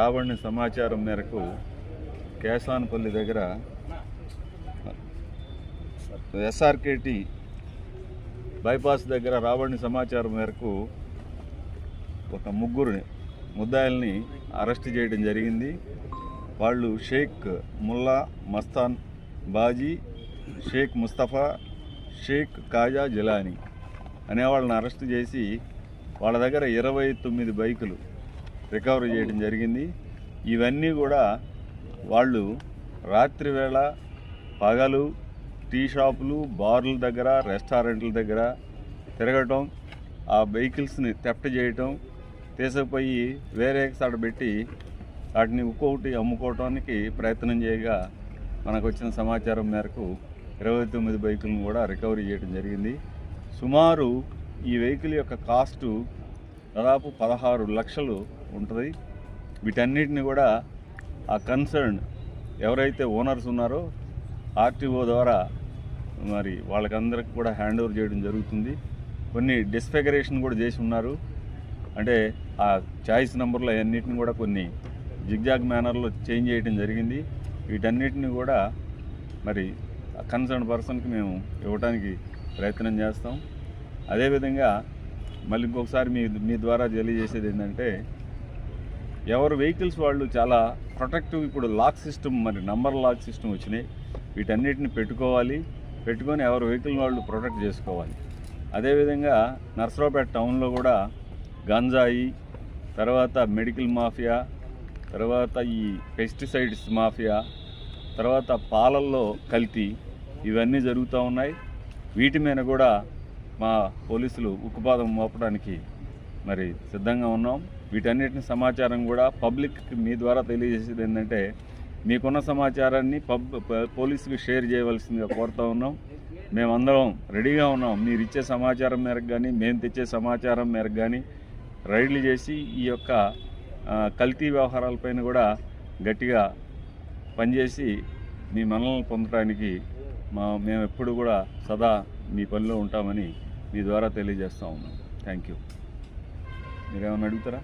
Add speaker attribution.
Speaker 1: రాబడిన సమాచారం మేరకు కేసానపల్లి దగ్గర ఎస్ఆర్కేటి బైపాస్ దగ్గర రాబడిన సమాచారం మేరకు ఒక ముగ్గురు ముద్దాయిల్ని అరెస్ట్ చేయడం జరిగింది. వాళ్ళు షేక్ ముల్లా మస్తాన్ బాజీ షేక్ ముస్తఫా షేక్ కాజా జిలానీ అనే వాళ్ళని అరెస్ట్ చేసి వాళ్ళ దగ్గర ఇరవై తొమ్మిది బైకులు రికవరీ చేయడం జరిగింది. ఇవన్నీ కూడా వాళ్ళు రాత్రి వేళ పగలు టీ షాపులు బార్ల దగ్గర రెస్టారెంట్ల దగ్గర తిరగటం ఆ వెహికల్స్ని తెప్ట చేయటం తీసుకుపోయి వేరే చోట పెట్టి వాటిని ఒక్కొక్కటి అమ్ముకోవటానికి ప్రయత్నం చేయగా మనకు వచ్చిన సమాచారం మేరకు ఇరవై తొమ్మిది బైకులను కూడా రికవరీ చేయడం జరిగింది. సుమారు ఈ వెహికల్ యొక్క కాస్టు దాదాపు పదహారు లక్షలు ఉంటుంది. వీటన్నిటిని కూడా ఆ కన్సర్న్ ఎవరైతే ఓనర్స్ ఉన్నారో ఆర్టీఓ ద్వారా మరి వాళ్ళకందరికి కూడా హ్యాండ్ ఓవర్ చేయడం జరుగుతుంది. కొన్ని డిస్ఫిగరేషన్ కూడా చేసి ఉన్నారు. అంటే ఆ చాయిస్ నెంబర్లు అవన్నిటిని కూడా కొన్ని జిగ్జాగ్ మేనర్లో చేంజ్ చేయడం జరిగింది. వీటన్నిటిని కూడా మరి కన్సర్న్ పర్సన్కి మేము ఇవ్వడానికి ప్రయత్నం చేస్తాం. అదేవిధంగా మళ్ళీ ఇంకొకసారి మీ మీ ద్వారా తెలియజేసేది ఏంటంటే ఎవరు వెహికల్స్ వాళ్ళు చాలా ప్రొటెక్టివ్ ఇప్పుడు లాక్ సిస్టమ్ మరి నంబర్ లాక్ సిస్టమ్ వచ్చినాయి. వీటన్నిటిని పెట్టుకోవాలి. పెట్టుకొని ఎవరు వెహికల్ వాళ్ళు ప్రొటెక్ట్ చేసుకోవాలి. అదేవిధంగా నర్సరావుపేట టౌన్లో కూడా గంజాయి తర్వాత మెడికల్ మాఫియా తర్వాత ఈ పెస్టిసైడ్స్ మాఫియా తర్వాత పాలల్లో కల్తీ ఇవన్నీ జరుగుతూ ఉన్నాయి. వీటి మీద కూడా మా పోలీసులు ఉక్కుపాదం మోపడానికి మరి సిద్ధంగా ఉన్నాం. వీటన్నిటిని సమాచారం కూడా పబ్లిక్కి మీ ద్వారా తెలియజేసేది ఏంటంటే మీకున్న సమాచారాన్ని పబ్ ప- పోలీసుకి షేర్ చేయవలసిందిగా కోరుతా ఉన్నాం. మేమందరం రెడీగా ఉన్నాం. మీరు ఇచ్చే సమాచారం మేరకు కానీ మేము తెచ్చే సమాచారం మేరకు కానీ రైడ్లు చేసి ఈ యొక్క కల్తీ వ్యవహారాలపైన కూడా గట్టిగా పనిచేసి మీ మనల్ని పొందడానికి మా మేము ఎప్పుడు కూడా సదా మీ పనిలో ఉంటామని మీ ద్వారా తెలియజేస్తా ఉన్నాం థ్యాంక్ యూ మీరేమైనా అడుగుతారా?